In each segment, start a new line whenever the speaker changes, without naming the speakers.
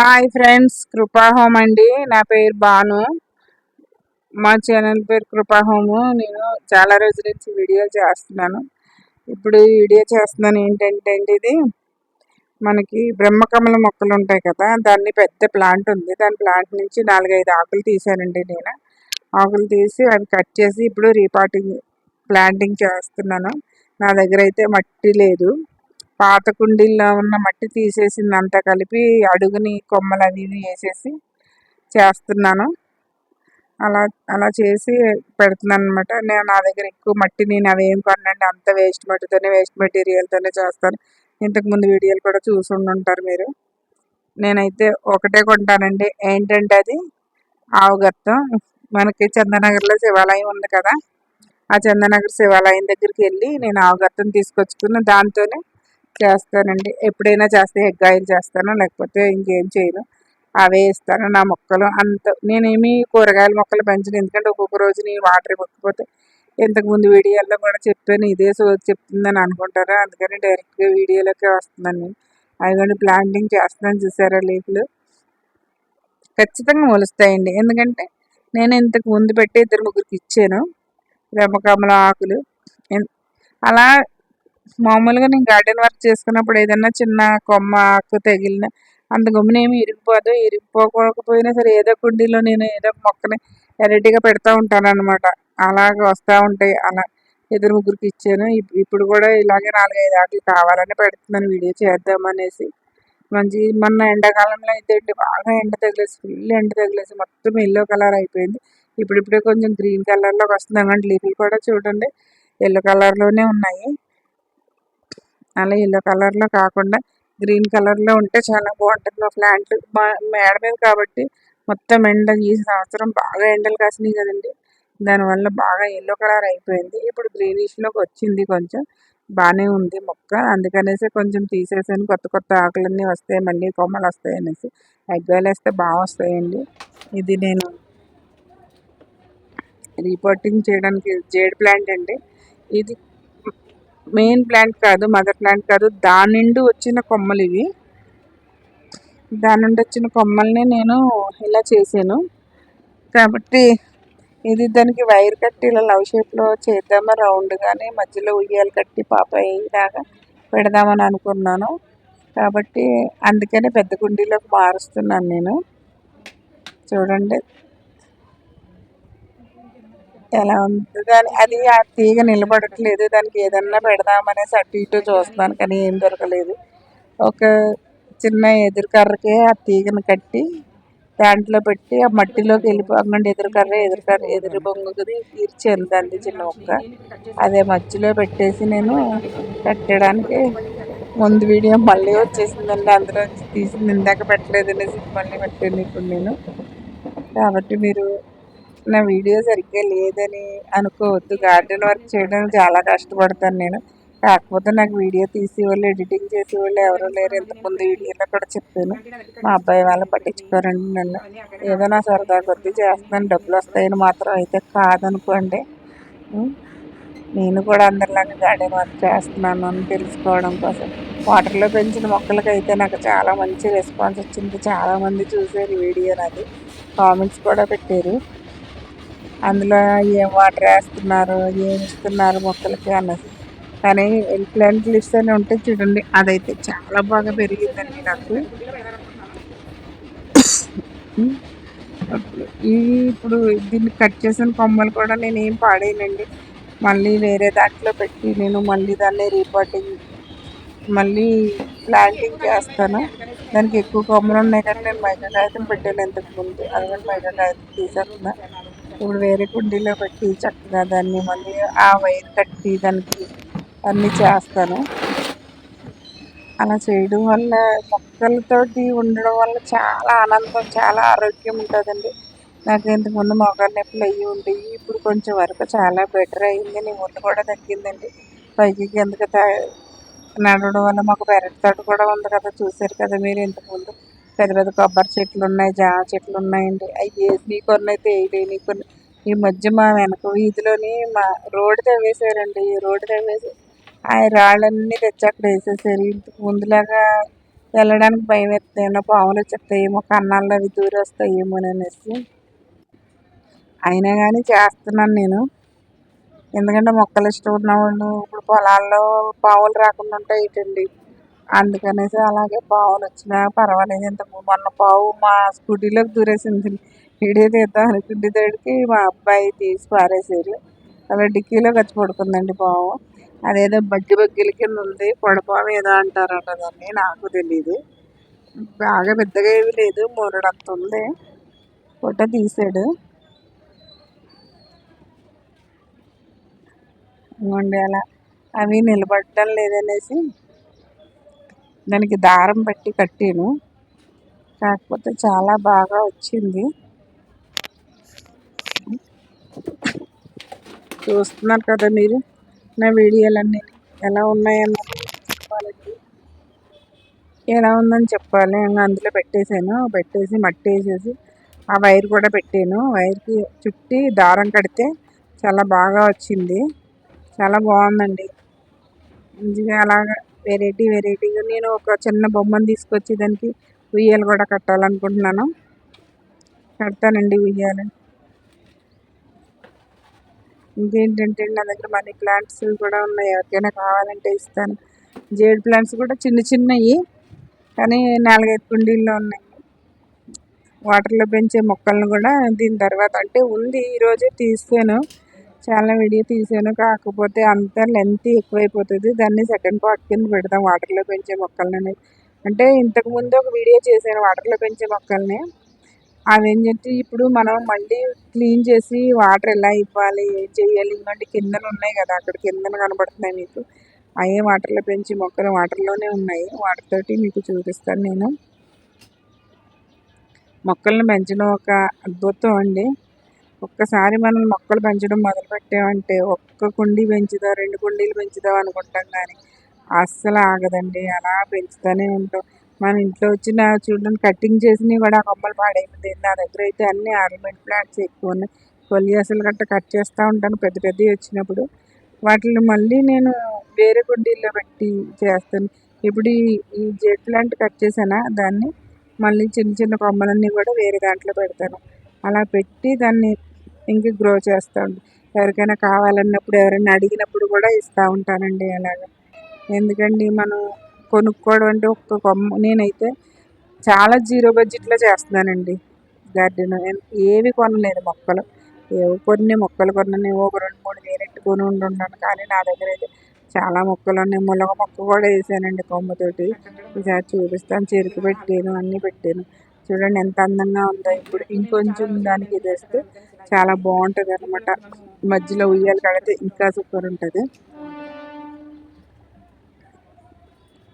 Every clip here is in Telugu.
హాయ్ ఫ్రెండ్స్ కృపా హోమ్ అండి. నా పేరు భాను మా ఛానల్ పేరు కృపా హోము నేను చాలా రోజుల నుంచి వీడియో చేస్తున్నాను. ఇప్పుడు వీడియో చేస్తున్నాను ఏంటంటే అండి ఇది. మనకి బ్రహ్మకమల మొక్కలు ఉంటాయి కదా దాన్ని పెద్ద ప్లాంట్ ఉంది. దాని ప్లాంట్ నుంచి నాలుగైదు ఆకులు తీసానండి నేను. ఆకులు తీసి అవి కట్ చేసి ఇప్పుడు రీపాటింగ్ ప్లాంటింగ్ చేస్తున్నాను. నా దగ్గర అయితే మట్టి లేదు. పాత కుండీల్లో ఉన్న మట్టి తీసేసింది అంతా కలిపి అడుగుని కొమ్మలు అవి వేసేసి చేస్తున్నాను. అలా అలా చేసి పెడుతున్నాను అనమాట నేను నా దగ్గర ఎక్కువ మట్టి నేను అవి ఏం కొనండి అంత వేస్ట్ మట్టితోనే వేస్ట్ మెటీరియల్తోనే చేస్తాను. ఇంతకుముందు వీడియోలు కూడా చూసి ఉంటారు మీరు. నేనైతే ఒకటే కొంటానండి. ఏంటంటే అది ఆవుగత్తం మనకి చందనగర్లో శివాలయం ఉంది కదా. ఆ చందనగర్ శివాలయం దగ్గరికి వెళ్ళి నేను ఆవుగత్తం తీసుకొచ్చుకున్న దాంతోనే చేస్తానండి. ఎప్పుడైనా చేస్తే ఎగ్ ఆయిల్ చేస్తాను లేకపోతే ఇంకేం చేయను. అవే ఇస్తాను నా మొక్కలు. అంత నేనేమి కూరగాయల మొక్కలు పెంచను. ఎందుకంటే ఒక్కొక్క రోజు నేను వాటర్ ఇవ్వకపోతే ఇంతకుముందు వీడియోలో కూడా చెప్పాను. ఇదే సో చెప్తుందని అనుకుంటారా? అందుకని డైరెక్ట్గా వీడియోలోకి వస్తుందని అదిగోండి ప్లాంటింగ్ చేస్తున్నాను చూసారా లీఫ్లు? ఖచ్చితంగా మొలుస్తాయండి. ఎందుకంటే నేను ఇంతకు ముందు పెట్టి ఇద్దరు ముగ్గురికి ఇచ్చాను. బ్రహ్మకమల ఆకులు. అలా మామూలుగా నేను గార్డెన్ వర్క్ చేసుకున్నప్పుడు ఏదైనా చిన్న కొమ్మ ఆకు తగిలిన అంత గమ్మున ఏమి ఇరిగిపోదు. ఇరిగిపోకపోయినా సరే ఏదో కుండీలో నేను ఏదో మొక్కని వెరైటీగా పెడతా ఉంటాను అనమాట అలాగ వస్తూ ఉంటాయి. అలా ఇద్దరు ముగ్గురికి ఇచ్చాను. ఇప్పుడు కూడా ఇలాగే నాలుగైదు ఆకులు కావాలని పెడుతున్నాను. వీడియో చేద్దామనేసి మంచి మొన్న ఎండాకాలంలో అయితే బాగా ఎండ తగిలేసి ఫుల్ ఎండ తగిలేసి మొత్తం ఎల్లో కలర్ అయిపోయింది. ఇప్పుడిప్పుడే కొంచెం గ్రీన్ కలర్లోకి వస్తుంది. అంటే లీఫ్లు కూడా చూడండి. ఎల్లో కలర్లోనే ఉన్నాయి. అలా ఎల్లో కలర్లో కాకుండా గ్రీన్ కలర్లో ఉంటే చాలా బాగుంటుంది. మా ప్లాంట్ మేడ మీద కాబట్టి మొత్తం ఎండ ఈ సంవత్సరం బాగా ఎండలు కాసినాయి కదండి. దానివల్ల బాగా ఎల్లో కలర్ అయిపోయింది. ఇప్పుడు గ్రీనిష్లోకి వచ్చింది కొంచెం. బాగానే ఉంది మొక్క. అందుకనేసి కొంచెం తీసేసాను. కొత్త కొత్త ఆకులన్నీ వస్తాయి. మళ్ళీ కొమ్మలు వస్తాయి అనేసి. ఎగ్గాయలు వేస్తే బాగా వస్తాయండి. ఇది నేను రీపోర్టింగ్ చేయడానికి జేడ్ ప్లాంట్ అండి. ఇది మెయిన్ ప్లాంట్ కాదు మదర్ ప్లాంట్ కాదు. దాని నుండి వచ్చిన కొమ్మలు ఇవి. దాని నుండి వచ్చిన కొమ్మల్ని నేను ఇలా చేశాను. కాబట్టి ఇది దానికి వైర్ కట్టి ఇలా లవ్ షేప్లో చేద్దామా రౌండ్ కానీ మధ్యలో ఉయ్యాలు కట్టి పాప ఇలాగా పెడదామని అనుకున్నాను. కాబట్టి అందుకనే పెద్ద కుండీలోకి మారుస్తున్నాను నేను. చూడండి. ఎలా ఉంది? దాని అది ఆ తీగ నిలబడట్లేదు. దానికి ఏదన్నా పెడదామనేసి అటు ఇటు చూస్తున్నాను కానీ ఏం దొరకలేదు. ఒక చిన్న ఎదురుకర్రకే ఆ తీగను కట్టి దాంట్లో పెట్టి ఆ మట్టిలోకి వెళ్ళిపోకుండా ఎదురుకర్ర ఎదురుకర్ర ఎదురు బొంగుది తీర్చాను దాన్ని చిన్న ఒక్క. అదే మధ్యలో పెట్టేసి నేను కట్టడానికి ముందు వీడియో మళ్ళీ వచ్చేసిందండి. అందులో తీసింది ఇందాక పెట్టలేదు అనేసి మళ్ళీ పెట్టాను ఇప్పుడు నేను. కాబట్టి మీరు నా వీడియో సరిగ్గా లేదని అనుకోవద్దు. గార్డెన్ వర్క్ చేయడానికి చాలా కష్టపడతాను నేను. కాకపోతే నాకు వీడియో తీసేవాళ్ళు ఎడిటింగ్ చేసే వాళ్ళు ఎవరు లేరు. ఇంతకుముందు వీడియోలో కూడా చెప్పాను. మా అబ్బాయి వాళ్ళు పట్టించుకోరండి నన్ను. ఏదో నా సరదా కొద్దీ చేస్తున్నాను డబ్బులు వస్తాయని మాత్రం అయితే కాదనుకోండి. నేను కూడా అందరిలాగా గార్డెన్ వర్క్ చేస్తున్నాను అని తెలుసుకోవడం కోసం. వాటర్లో పెంచిన మొక్కలకి అయితే నాకు చాలా మంచి రెస్పాన్స్ వచ్చింది. చాలామంది చూసారు వీడియో నాది. కామెంట్స్ కూడా పెట్టారు. అందులో ఏం వాటర్ వేస్తున్నారు ఏమి ఇస్తున్నారు మొక్కలకి అన్నది. కానీ ప్లాంట్ లిస్ట్ అని ఉంటే చూడండి అదైతే చాలా బాగా పెరిగిందండి నాకు. ఈ ఇప్పుడు దీన్ని కట్ చేసిన కొమ్మలు కూడా నేను ఏం పాడేయనండి. మళ్ళీ వేరే దాంట్లో పెట్టి నేను మళ్ళీ దాన్ని రీపాటింగ్ మళ్ళీ ప్లాంటింగ్ చేస్తాను. దానికి ఎక్కువ కొమ్మలు ఉన్నాయి కానీ నేను మైకా కాగితం పెట్టాను ఇంతకుముందు ముందు. అది మైకా కాగితం తీసేస్తున్నా. ఇప్పుడు వేరే కుండీలో పెట్టి చక్కగా దాన్ని మళ్ళీ ఆ వైర్ కట్టి దానికి అన్నీ చేస్తాను. అలా చేయడం వల్ల మొక్కలతోటి ఉండడం వల్ల చాలా ఆనందం చాలా ఆరోగ్యం ఉంటుందండి. నాకు ఇంతకుముందు మొక్కలు నొప్పులు అయ్యి ఉండేవి ఇప్పుడు కొంచెం వరకు చాలా బెటర్ అయింది. నీ ఒళ్ళు కూడా తగ్గిందండి. పైకి కిందకి నడవడం వల్ల మాకు పెరటి తోట కూడా ఉంది కదా చూశారు కదా మీరు ఇంతకుముందు పెద్ద పెద్ద కొబ్బరి చెట్లు ఉన్నాయి జామ చెట్లు ఉన్నాయండి. అవి మీకు కొన్నైతే వేయలేని కొన్ని ఈ మధ్య మా వెనక వీధిలోని మా రోడ్డు తవ్వేశారండి రోడ్డు తవ్వేసి ఆ రాళ్ళన్నీ తెచ్చి అక్కడ వేసేసారు. ఇంతకు ముందులాగా వెళ్ళడానికి భయం వేస్తాయేమో పావులు వచ్చేస్తాయేమో కన్నాల్లో అవి దూరి వస్తాయేమో అనేసి. అయినా కానీ చేస్తున్నాను నేను. ఎందుకంటే మొక్కలు ఇష్టం ఉన్నవాళ్ళు ఇప్పుడు పొలాల్లో పావులు రాకుండా ఉంటాయి ఏంటండి? అందుకనేసి అలాగే పావులు వచ్చినా పర్వాలేదు ఇంత మొన్న పావు మా స్కూటీలోకి దూరేసింది. వీడియో తీద్దాం అనుకుంటే తోడికి మా అబ్బాయి తీసి పారేసారు అలా డిక్కీలో వచ్చి పడుకుందండి పావు. అదేదో బగ్గి బగ్గిల కింద ఉంది పొడపావు ఏదో అంటారట దాన్ని నాకు తెలియదు బాగా పెద్దగా ఏమీ లేదు మూరడంత ఉంది. ఫోటో తీసాడు ఇవ్వండి అలా. అవి నిలబడటం లేదనేసి దానికి దారం పెట్టి కట్టాను. కాకపోతే చాలా బాగా వచ్చింది. చూస్తున్నారు కదా మీరు నా వీడియోలన్నీ ఎలా ఉన్నాయన్నది చెప్పాలండి ఎలా ఉందని చెప్పాలి. అందులో పెట్టేశాను. పెట్టేసి మట్టి వేసేసి ఆ వైర్ కూడా పెట్టాను. వైర్కి చుట్టి దారం కడితే చాలా బాగా వచ్చింది. చాలా బాగుందండి. మంచిగా అలాగా వెరైటీ వెరైటీగా నేను ఒక చిన్న బొమ్మను తీసుకొచ్చి దానికి ఉయ్యాలు కూడా కట్టాలనుకుంటున్నాను. కడతానండి ఉయ్యాలు. ఇంకేంటంటే నా దగ్గర మనీ ప్లాంట్స్ కూడా ఉన్నాయి. ఎవరికైనా కావాలంటే ఇస్తాను. జేడ్ ప్లాంట్స్ కూడా చిన్న చిన్నవి కానీ నాలుగైదు కుండీల్లో ఉన్నాయి. వాటర్లో పెంచే మొక్కలను కూడా దీని తర్వాత అంటే ఉంది. ఈరోజే తీసాను. చాలా వీడియో తీసాను. కాకపోతే అంత లెంత్ ఎక్కువైపోతుంది. దాన్ని సెకండ్ పార్ట్ కింద పెడదాం. వాటర్లో పెంచే మొక్కలని. అంటే ఇంతకుముందు ఒక వీడియో చేశాను. వాటర్లో పెంచే మొక్కల్ని. అవి ఏంటంటే ఇప్పుడు మనం మళ్ళీ క్లీన్ చేసి వాటర్ ఎలా ఇవ్వాలి? ఏం చేయాలి? ఇలాంటి కిందన ఉన్నాయి కదా. అక్కడ కిందన కనబడుతున్నాయి మీకు. అయ్యే వాటర్లో పెంచి మొక్కలు వాటర్లోనే ఉన్నాయి. వాటితోటి మీకు చూపిస్తాను నేను. మొక్కలను పెంచడం ఒక అద్భుతం అండి. ఒక్కసారి మనం మొక్కలు పెంచడం మొదలు పెట్టామంటే ఒక్క కుండీ పెంచుదాం రెండు కుండీలు పెంచుదాం అనుకుంటాం కానీ అస్సలు ఆగదండి. అలా పెంచుతూనే ఉంటాం. మన ఇంట్లో వచ్చిన చూడండి కటింగ్ చేసినవి కూడా కొమ్మలు పాడైపోతాయి. నా దగ్గర అయితే అన్ని ఆర్నమెంట్ ప్లాంట్స్ ఎక్కువ ఉన్నాయి. కొలియాసలు గట్ట కట్ చేస్తూ ఉంటాను. పెద్ద పెద్దవి వచ్చినప్పుడు వాటిని మళ్ళీ నేను వేరే కుండీల్లో పెట్టి చేస్తాను. ఇప్పుడు ఈ జెడ్ ప్లాంట్ కట్ చేసానా దాన్ని మళ్ళీ చిన్న చిన్న కొమ్మలన్నీ కూడా వేరే దాంట్లో పెడతాను. అలా పెట్టి దాన్ని ఇంకా గ్రో చేస్తూ ఉంటాను ఎవరికైనా కావాలన్నప్పుడు ఎవరైనా అడిగినప్పుడు కూడా ఇస్తూ ఉంటానండి అలాగా. ఎందుకండి మనం కొనుక్కోవడం అంటే ఒక్క కొమ్మ నేనైతే చాలా జీరో బడ్జెట్లో చేస్తున్నానండి గార్డెన్. ఏవి కొనలేదు మొక్కలు. ఏవో కొన్ని మొక్కలు కొన్నాను ఒక రెండు మూడు వేరెట్టు కొని ఉండుంటాను కానీ నా దగ్గర అయితే చాలా మొక్కలు ఉన్నాయి. ములగ మొక్క కూడా వేసానండి కొమ్మతోటి. ఈసారి చూపిస్తాను. చెరుకు పెట్టాను అన్నీ పెట్టాను. చూడండి ఎంత అందంగా ఉందో. ఇప్పుడు ఇంకొంచెం దానికి ఇది వేస్తే చాలా బాగుంటుంది అనమాట మధ్యలో ఉయ్యాలు కడితే ఇంకా సూపర్ ఉంటుంది.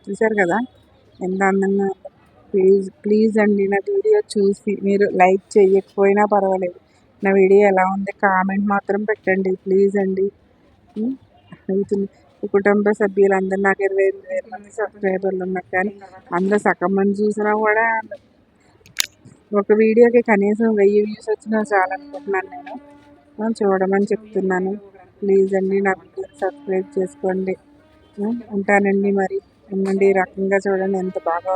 చూసారు కదా? ఎంత అందంగా ప్లీజ్ ప్లీజ్ అండి నా వీడియో చూసి మీరు లైక్ చేయకపోయినా పర్వాలేదు. నా వీడియో ఎలా ఉంది కామెంట్ మాత్రం పెట్టండి. ప్లీజ్ అండి. అవుతుంది. ఈ కుటుంబ సభ్యులందరూ నాకు ఇరవై ఎనిమిది వేల మంది సబ్స్క్రైబర్లు ఉన్నారు కానీ అందరూ సగం మంది చూసినా కూడా ఒక వీడియోకి కనీసం వెయ్యి వ్యూస్ వచ్చినా చాలనుకుంటున్నాను నేను. చూడమని చెప్తున్నాను. ప్లీజ్ అండి నా వీడియో సబ్స్క్రైబ్ చేసుకోండి. ఉంటానండి మరి. ఉండండి ఈ రకంగా చూడండి ఎంత బాగా